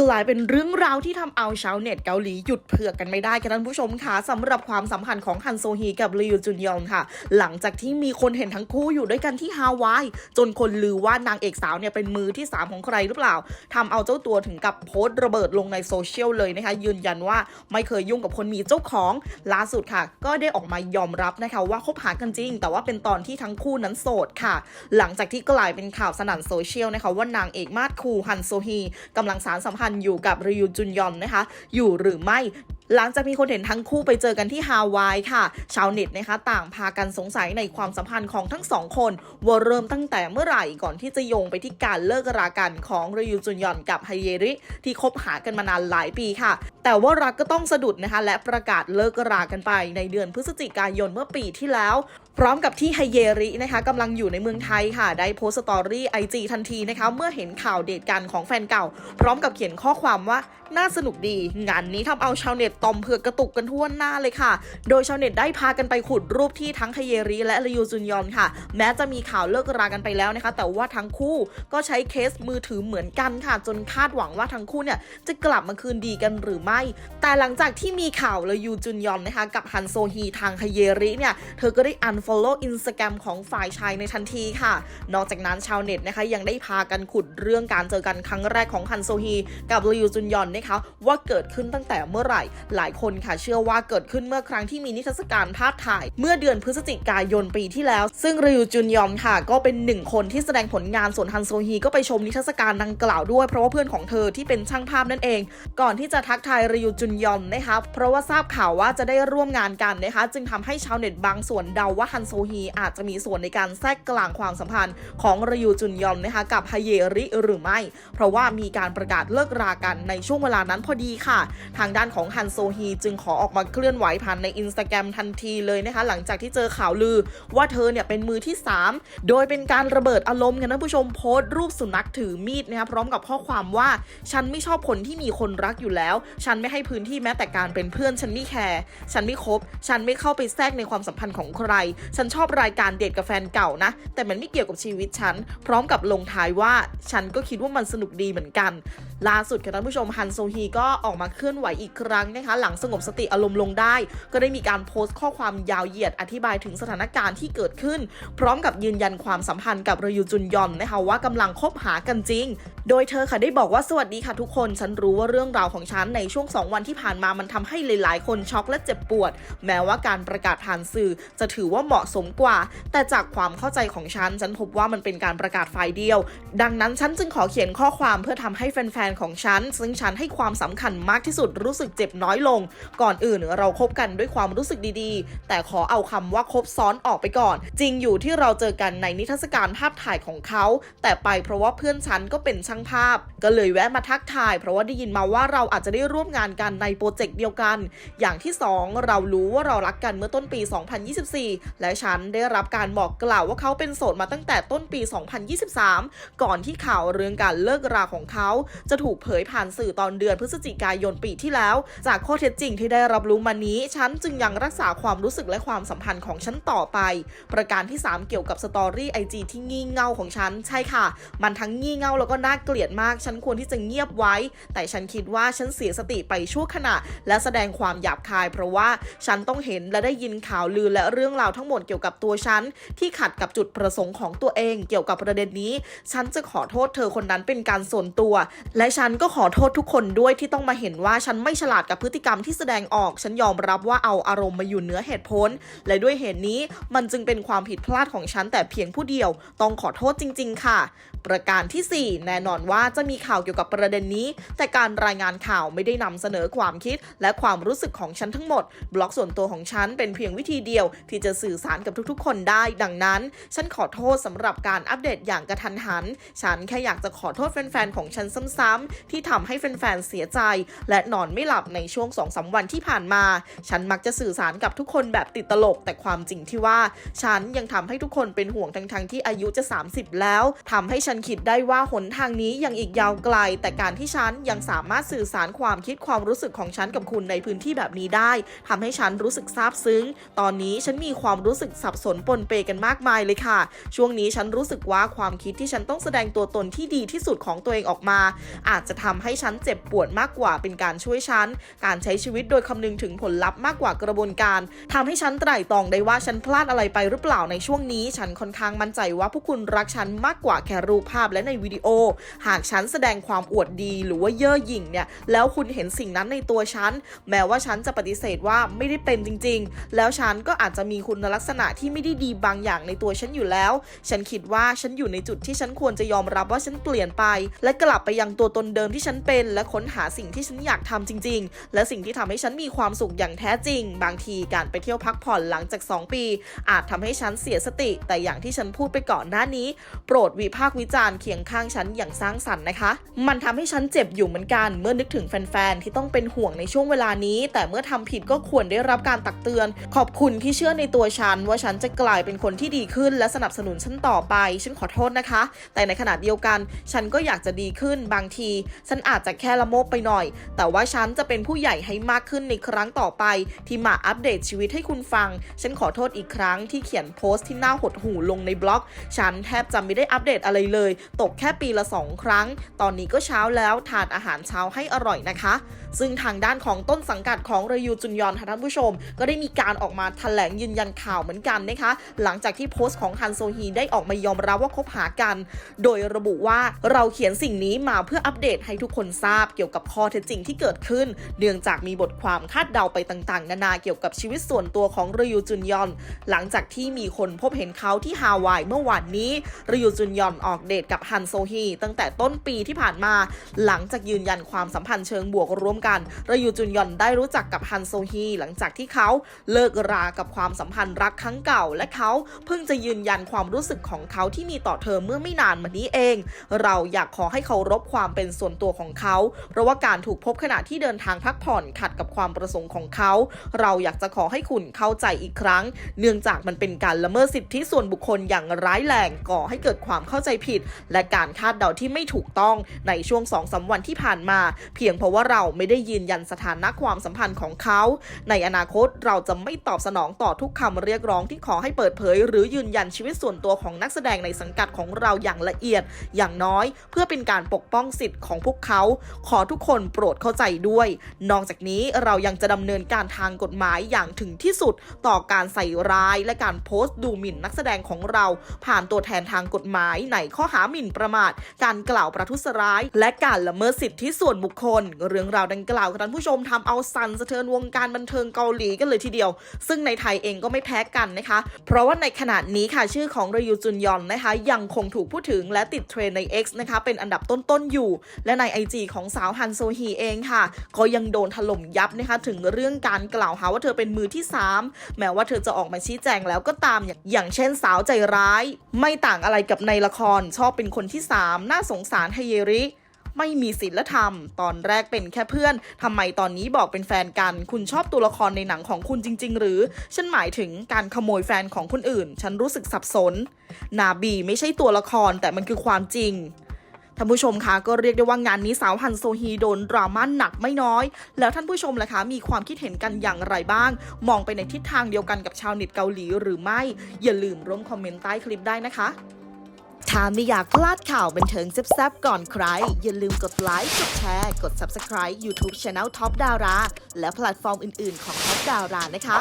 กลายเป็นเรื่องราวที่ทำเอาชาวเน็ตเกาหลีหยุดเผือกกันไม่ได้ค่ะท่านผู้ชมค่ะสำหรับความสัมพันธ์ของฮันโซฮีกับริวจุนยองค่ะ หลังจากที่มีคนเห็นทั้งคู่อยู่ด้วยกันที่ฮาวาย จนคนลือว่านางเอกสาวเนี่ยเป็นมือที่ 3 ของใครหรือเปล่าทำเอาเจ้าตัวถึงกับโพสต์ระเบิดลงในโซเชียลเลยนะคะ ยืนยันว่าไม่เคยยุ่งกับคนมีเจ้าของล่าสุดค่ะ ก็ได้ออกมายอมรับนะคะว่าคบหากันจริง แต่ว่าเป็นตอนที่ทั้งคู่นั้นโสดค่ะ หลังจากที่กลายเป็นข่าวสนั่นโซเชียลนะคะว่านางเอกมาดคูฮันโซฮีกำลังสารสัมพันธ์อยู่กับริวจุนยอนนะคะ อยู่หรือไม่ หลังจากมีคนเห็นทั้งคู่ไปเจอกันที่ฮาวายค่ะ ชาวเน็ตนะคะ ต่างพากันสงสัยในความสัมพันธ์ของทั้งสองคน ว่าเริ่มตั้งแต่เมื่อไหร่ก่อนที่จะโยงไปที่การเลิกรากันของริวจุนยอนกับไฮเยริ ที่คบหากันมานานหลายปีค่ะ แต่ว่ารักก็ต้องสะดุดนะคะ และประกาศเลิกรากันไปในเดือนพฤศจิกายนเมื่อปีที่แล้ว พร้อมกับที่ไฮเยรินะคะกำลังอยู่ในเมืองไทยค่ะ ได้โพสต์สตอรี่ไอจีทันทีนะคะเมื่อเห็นข่าวเดทกันของแฟนเก่า พร้อมกับเขียนข้อความว่าน่าสนุกดี งานนี้ทำเอาชาวเน็ตตอมเผือกกระตุกกันทั่วหน้าเลยค่ะ โดยชาวเน็ตได้พากันไปขุดรูปที่ทั้งไฮเยริและริวจุนยอนค่ะ แม้จะมีข่าวเลิกรากันไปแล้วนะคะ แต่ว่าทั้งคู่ก็ใช้เคสมือถือเหมือนกันค่ะ จนคาดหวังว่าทั้งคู่เนี่ยจะกลับมาคืนดีกันหรือไม่ แต่หลังจากที่มีข่าวลยูจุนยอนนะคะกับฮันโซฮีทางไฮเยริเนี่ย เธอก็ได้ unfollow Instagram ของฝ่ายชายในทันทีค่ะ นอกจากนั้นชาวเน็ตนะคะยังได้พากันขุดเรื่องการเจอกันครั้งแรกของฮันโซฮีกับริวจุนยอนนะคะว่าเกิดขึ้นตั้งแต่เมื่อไหร่ หลายคนค่ะเชื่อว่าเกิดขึ้นเมื่อครั้งที่มีนิทรรศการภาพถ่าย เมื่อเดือนพฤศจิกายนปีที่แล้ว ซึ่งริวจุนยอนค่ะ ก็เป็นหนึ่งคนที่แสดงผลงานส่วนฮันโซฮีก็ไปชมนิทรรศการดังกล่าวด้วยเพราะว่าเพื่อนของเธอที่เป็นช่างภาพนั่นเอง ก่อนที่จะทักทายริวจุนยอนนะคะเพราะว่าทราบข่าวว่าจะได้ร่วมงานกันนะคะจึงทำให้ชาวเน็ตบางส่วนเดาว่าฮันโซฮีอาจจะมีส่วนในการแทรกกลางความสัมพันธ์ของริวจุนยอนนะคะกับฮเยริหรือไม่ เพราะว่ามีการประกาศเลิกรากันในช่วงเวลานั้นพอดีค่ะ ทางด้านของฮันโซฮีจึงขอออกมาเคลื่อนไหวผ่านในอินสตาแกรมทันทีเลยนะคะ หลังจากที่เจอข่าวลือว่าเธอเนี่ยเป็นมือที่ 3 โดยเป็นการระเบิดอารมณ์กันนะผู้ชมโพสต์รูปสุนัขถือมีดนะคะพร้อมกับข้อความว่า ฉันไม่ชอบคนที่มีคนรักอยู่แล้ว ฉันไม่ให้พื้นที่แม้แต่การเป็นเพื่อนฉันไม่แคร์ฉันไม่คบ ฉันไม่เข้าไปแทรกในความสัมพันธ์ของใคร ฉันชอบรายการเดทกับแฟนเก่านะ แต่มันไม่เกี่ยวกับชีวิตฉัน พร้อมกับลงท้ายว่า ฉันก็คิดว่ามันสนุกดีเหมือนกัน ล่าสุดค่ะท่านผู้ชมฮันโซฮีก็ออกมาเคลื่อนไหวอีกครั้งนะคะ หลังสงบสติอารมณ์ลงได้ ก็ได้มีการโพสต์ข้อความยาวเหยียดอธิบายถึงสถานการณ์ที่เกิดขึ้น พร้อมกับยืนยันความสัมพันธ์กับรยูจุนยอนนะคะว่ากำลังคบหากันจริง โดยเธอค่ะได้บอกว่าสวัสดีค่ะทุกคน ฉันรู้ว่าเรื่องราวของฉันในช่วง 2 วันที่ผ่านมามันทำให้หลายๆ คนช็อกและเจ็บปวด แม้ว่าการประกาศผ่านสื่อ จะถือว่าเหมาะสมกว่า แต่จากความเข้าใจของฉันฉันพบว่ามันเป็นการประกาศฝ่ายเดียว ดังนั้นฉันจึงขอเขียนข้อความเพื่อทำให้แฟนๆของฉัน ซึ่งฉันให้ความสำคัญมากที่สุดรู้สึกเจ็บน้อยลง ก่อนอื่นเราคบกันด้วยความรู้สึกดีๆ แต่ขอเอาคำว่าคบซ้อนออกไปก่อน จริงอยู่ที่เราเจอกันในนิทรรศการภาพถ่ายของเขา แต่ไปเพราะว่าเพื่อนฉันก็เป็นช่างภาพ ก็เลยแวะมาทักทาย เพราะว่าได้ยินมาว่าเราอาจจะได้ร่วมงานกันในโปรเจกต์เดียวกัน อย่างที่ 2 เรารู้ว่าเรารักกันเมื่อต้นปี 2024 และฉันได้รับการบอกกล่าวว่าเขาเป็นโสดมาตั้งแต่ต้นปี 2023 ก่อนที่ข่าวเรื่องการเลิกราของเขา จะถูกเผยผ่านสื่อตอนเดือนพฤศจิกายนปีที่แล้ว จากข้อเท็จจริงที่ได้รับรู้มานี้ ฉันจึงยังรักษาความรู้สึกและความสัมพันธ์ของฉันต่อไป ประการที่ 3 เกี่ยวกับสตอรี่ไอจีที่งี่เง่าของฉัน ใช่ค่ะ มันทั้งงี่เง่าแล้วก็น่าเกลียดมาก ฉันควรที่จะเงียบไว้ แต่ฉันคิดว่าฉันเสียสติไปชั่วขณะ และแสดงความหยาบคาย เพราะว่าฉันต้องเห็นและได้ยินข่าวลือและเรื่องราวทั้งหมดเกี่ยวกับตัวฉัน ที่ขัดกับจุดประสงค์ของตัวเองเกี่ยวกับประเด็นนี้ ฉันจะขอโทษเธอคนนั้นเป็นการส่วนตัว และฉันก็ขอโทษทุกคนด้วยที่ต้องมาเห็นว่าฉันไม่ฉลาดกับพฤติกรรมที่แสดงออก ฉันยอมรับว่าเอาอารมณ์มาอยู่เหนือเหตุผล และด้วยเหตุนี้มันจึงเป็นความผิดพลาดของฉันแต่เพียงผู้เดียว ต้องขอโทษจริง ๆ ค่ะ ประการที่ 4 แน่นอนว่าจะมีข่าวเกี่ยวกับประเด็นนี้ แต่การรายงานข่าวไม่ได้นำเสนอความคิด และความรู้สึกของฉันทั้งหมด บล็อกส่วนตัวของฉันเป็นเพียงวิธีเดียว ที่จะสื่อสารกับทุกๆ คนได้ ดังนั้น ฉันขอโทษสำหรับการอัปเดตอย่างกระทันหัน ฉันแค่อยากจะขอโทษแฟนๆของฉันซ้ำๆที่ทำให้แฟนๆเสียใจ และนอนไม่หลับในช่วง2องสาวันที่ผ่านมา ฉันมักจะสื่อสารกับทุกคนแบบติดตลก แต่ความจริงที่ว่า ฉันยังทำให้ทุกคนเป็นห่วงทั้งๆที่อายุจะ 30 แล้วทำให้ฉันคิดได้ว่าหนทางนี้ยังอีกยาวไกล แต่การที่ฉันยังสามารถสื่อสารความคิดความรู้สึกของฉันกับคุณในพื้นที่แบบนี้ได้ทำให้ฉันรู้สึกซาบซึ้ง ตอนนี้ฉันมีความรู้สึกสับสนปนเปกันมากมายเลยค่ะ ช่วงนี้ฉันรู้สึกว่าความคิดที่ฉันต้องแสดงตัวตนที่ดีที่สุดของตัวเองออกมา อาจจะทำให้ฉันเจ็บบปวดมากกว่าเป็นการช่วยฉัน การใช้ชีวิตโดยคำนึงถึงผลลัพธ์มากกว่ากระบวนการทำให้ฉันไตร่ตรองได้ว่าฉันพลาดอะไรไปหรือเปล่าในช่วงนี้ ฉันค่อนข้างมั่นใจว่าพวกคุณรักฉันมากกว่าแค่รูปภาพและในวิดีโอ หากฉันแสดงความอวดดีหรือว่าเย่อหยิ่งเนี่ย แล้วคุณเห็นสิ่งนั้นในตัวฉัน แม้ว่าฉันจะปฏิเสธว่าไม่ได้เป็นจริง ๆ แล้วฉันก็อาจจะมีคุณลักษณะที่ไม่ได้ดีบางอย่างในตัวฉันอยู่แล้ว ฉันคิดว่าฉันอยู่ในจุดที่ฉันควรจะยอมรับว่าฉันเปลี่ยนไป และกลับไปยังตัวตนเดิมที่ฉันเป็นและค้นหาสิ่งที่ฉันอยากทำจริง ๆ และสิ่งที่ทำให้ฉันมีความสุขอย่างแท้จริง บางทีการไปเที่ยวพักผ่อนหลังจาก 2 ปี อาจทำให้ฉันเสียสติ แต่อย่างที่ฉันพูดไปก่อนหน้านี้ โปรดวิพากษ์วิจารณ์เคียงข้างฉันอย่างสร้างสรรค์นะคะ มันทำให้ฉันเจ็บอยู่เหมือนกันเมื่อนึกถึงแฟนๆที่ต้องเป็นห่วงในช่วงเวลานี้ แต่เมื่อทำผิดก็ควรได้รับการตักเตือน ขอบคุณที่เชื่อในตัวฉัน ว่าฉันจะกลายเป็นคนที่ดีขึ้น และสนับสนุนฉันต่อไปฉันขอโทษนะคะ แต่ในขณะเดียวกัน ฉันก็อยากจะดีขึ้นบางที ฉันอาจจะแค่ละโมบไปหน่อย แต่ว่าฉันจะเป็นผู้ใหญ่ให้มากขึ้นในครั้งต่อไป ที่มาอัปเดตชีวิตให้คุณฟัง ฉันขอโทษอีกครั้งที่เขียนโพสต์ที่น่าหดหู่ลงในบล็อก ฉันแทบจะไม่ได้อัปเดตอะไรเลย ตกแค่ปีละ 2 ครั้ง ตอนนี้ก็เช้าแล้วทานอาหารเช้าให้อร่อยนะคะ ซึ่งทางด้านของต้นสังกัดของเรยูจุนยอนท่านผู้ชม ก็ได้มีการออกมาแถลงยืนยันข่าวเหมือนกันนะคะ หลังจากที่โพสต์ของฮันโซฮีได้ออกมายอมรับว่าคบหากัน โดยระบุว่าเราเขียนสิ่งนี้มาเพื่ออัปเดตให้ทุกคนทราบเกี่ยวกับข้อเท็จจริงที่เกิดขึ้น เนื่องจากมีบทความคาดเดาไปต่างๆ นานาเกี่ยวกับชีวิตส่วนตัวของเรยูจุนยอน หลังจากที่มีคนพบเห็นเขาที่ฮาวายเมื่อวานนี้เรยูจุนยอนออกเดทกับฮันโซฮีตั้งแต่ต้นปีที่ผ่านมา หลังจากยืนยันความสัมพันธ์เชิงบวกร่วมกันเรยูจุนยอนได้รู้จักกับฮันโซฮีหลังจากที่เขาเลิกรากับความสัมพันธ์รักครั้งเก่า และเขาเพิ่งจะยืนยันความรู้สึกของเขาที่มีต่อเธอเมื่อไม่นานมานี้เอง เราอยากขอให้เคารพความเป็นส่วนตัวของเขาเพราะว่าการถูกพบขณะที่เดินทางพักผ่อนขัดกับความประสงค์ของเขา เราอยากจะขอให้คุณเข้าใจอีกครั้ง เนื่องจากมันเป็นการละเมิดสิทธิส่วนบุคคลอย่างร้ายแรงก่อให้เกิดความเข้าใจผิด และการคาดเดาที่ไม่ถูกต้องในช่วงสองสามวันที่ผ่านมา เพียงเพราะว่าเราไม่ได้ยืนยันสถานะความสัมพันธ์ของเขา ในอนาคตเราจะไม่ตอบสนองต่อทุกคำเรียกร้องที่ขอให้เปิดเผย หรือยืนยันชีวิตส่วนตัวของนักแสดงในสังกัดของเราอย่างละเอียด อย่างน้อย เพื่อเป็นการปกป้องสิทธิ์ของพวกเขาขอทุกคนโปรดเข้าใจด้วย นอกจากนี้เรายังจะดำเนินการทางกฎหมายอย่างถึงที่สุดต่อการใส่ร้ายและการโพสต์ดูหมิ่นนักแสดงของเรา ผ่านตัวแทนทางกฎหมายในข้อหาหมิ่นประมาท การกล่าวประทุษร้าย และการละเมิดสิทธิส่วนบุคคล เรื่องราวดังกล่าวท่านผู้ชมทำเอาสั่นสะเทือนวงการบันเทิงเกาหลีกันเลยทีเดียว ซึ่งในไทยเองก็ไม่แพ้กันนะคะ เพราะว่าในขณะนี้ค่ะชื่อของรยูจุนยอนนะคะ ยังคงถูกพูดถึงและติดเทรนใน X นะคะเป็นอันดับต้นๆอยู่ และใน IG ของสาวฮันโซฮีเองค่ะ ก็ยังโดนถล่มยับนะคะถึงเรื่องการกล่าวหาว่าเธอเป็นมือที่ 3 แม้ว่าเธอจะออกมาชี้แจงแล้วก็ตามอย่างเช่นสาวใจร้าย ไม่ต่างอะไรกับในละครชอบเป็นคนที่ 3 น่าสงสารไฮเยริไม่มีศีลธรรม ตอนแรกเป็นแค่เพื่อนทำไมตอนนี้บอกเป็นแฟนกัน คุณชอบตัวละครในหนังของคุณจริง ๆ หรือ ฉันหมายถึงการขโมยแฟนของคนอื่น ฉันรู้สึกสับสน นาบีไม่ใช่ตัวละครแต่มันคือความจริง ท่านผู้ชมคะก็เรียกได้ว่างานนี้สาวฮันโซฮีโดนดราม่าหนักไม่น้อย แล้วท่านผู้ชมล่ะคะมีความคิดเห็นกันอย่างไรบ้าง มองไปในทิศทางเดียวกันกับชาวเน็ตเกาหลีหรือไม่ อย่าลืมร่วมคอมเมนต์ใต้คลิปได้นะคะถ้าไม่อยากพลาดข่าวบันเทิงแซ่บๆก่อนใคร อย่าลืมกดไลค์ กดแชร์ กด Subscribe YouTube Channel Top Dara และแพลตฟอร์มอื่นๆของ Top Dara นะคะ